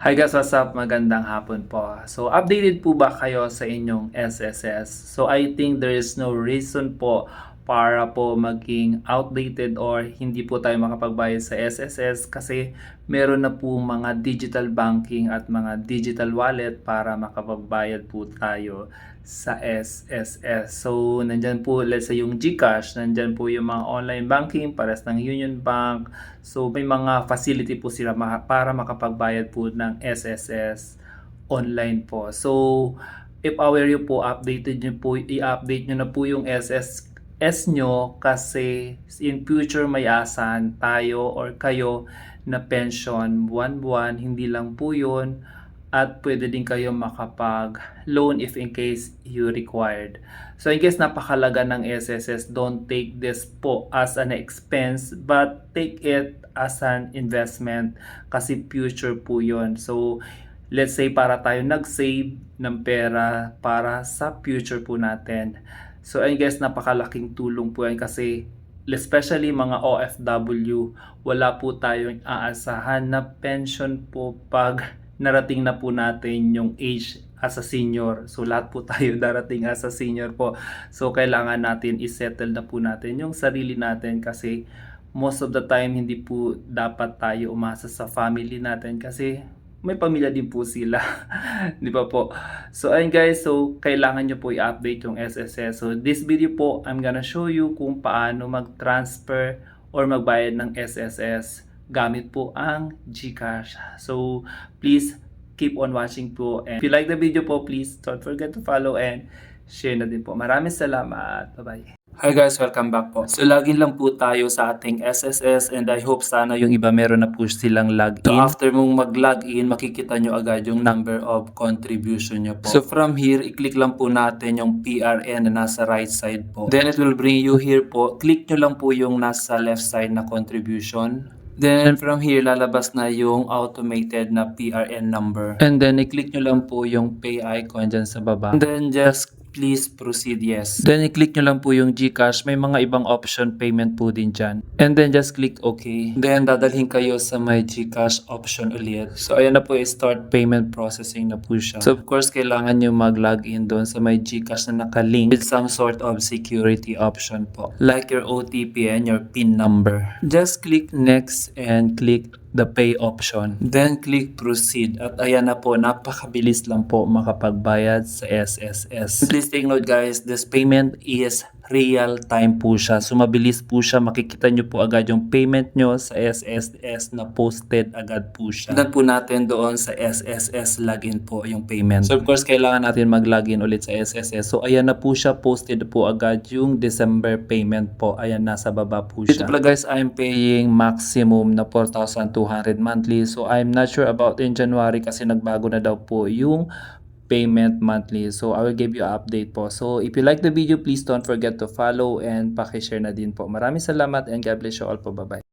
Hi guys, what's up? Magandang hapon po. So, updated po ba kayo sa inyong SSS? So, I think there is no reason po para po maging outdated or hindi po tayo makapagbayad sa SSS kasi meron na po mga digital banking at mga digital wallet para makapagbayad po tayo sa SSS. So, nandyan po, let's say yung GCash, nandyan po yung mga online banking pares ng Union Bank. So, may mga facility po sila para makapagbayad po ng SSS online po. So, if aware you po, updated nyo po, i-update nyo na po yung SSS nyo kasi in future may asan tayo or kayo na pension buwan-buwan, hindi lang po yun at pwede din kayo makapag loan if in case you required. So in case napakalaga ng SSS, don't take this po as an expense but take it as an investment kasi future po yun. So let's say para tayo nag-save ng pera para sa future po natin. So I guess napakalaking tulong po yan kasi especially mga OFW, wala po tayong aasahan na pension po pag narating na po natin yung age as a senior. So lahat po tayo darating as a senior po. So kailangan natin isettle na po natin yung sarili natin kasi most of the time hindi po dapat tayo umasa sa family natin kasi may pamilya din po sila. Di ba po? So, ayun guys. So, kailangan nyo po i-update yung SSS. So, this video po, I'm gonna show you kung paano mag-transfer or magbayad ng SSS gamit po ang GCash. So, please keep on watching po. And if you like the video po, please don't forget to follow and share na din po. Maraming salamat. Bye-bye. Hi guys, welcome back po. So login lang po tayo sa ating SSS and I hope sana yung iba meron na po silang login. So after mong mag-login, makikita nyo agad yung number of contribution nyo po. So from here, i-click lang po natin yung PRN na nasa right side po. Then it will bring you here po. Click nyo lang po yung nasa left side na contribution. Then from here, lalabas na yung automated na PRN number. And then i-click nyo lang po yung pay icon dyan sa baba. And then just please proceed yes. Then i-click nyo lang po yung GCash. May mga ibang option payment po din dyan. And then just click OK. Then dadalhin kayo sa may GCash option ulit. So ayan na po start payment processing na po siya. So of course kailangan nyo mag-login doon sa may GCash na nakalink with some sort of security option po. Like your OTP and your PIN number. Just click next and click the pay option. Then click proceed at ayan na po napakabilis lang po makapagbayad sa SSS. Please take note guys, this payment is real time po siya. So mabilis po siya. Makikita nyo po agad yung payment nyo sa SSS na posted agad po siya. Tignan po natin doon sa SSS login po yung payment. So of course kailangan natin mag-login ulit sa SSS. So ayan na po siya. Posted po agad yung December payment po. Ayan nasa baba po siya. Dito pala guys, I'm paying maximum na 4,200 monthly. So I'm not sure about in January kasi nagbago na daw po yung payment monthly. So, I will give you update po. So, if you like the video, please don't forget to follow and pakishare na din po. Maraming salamat and God bless you all po. Bye-bye.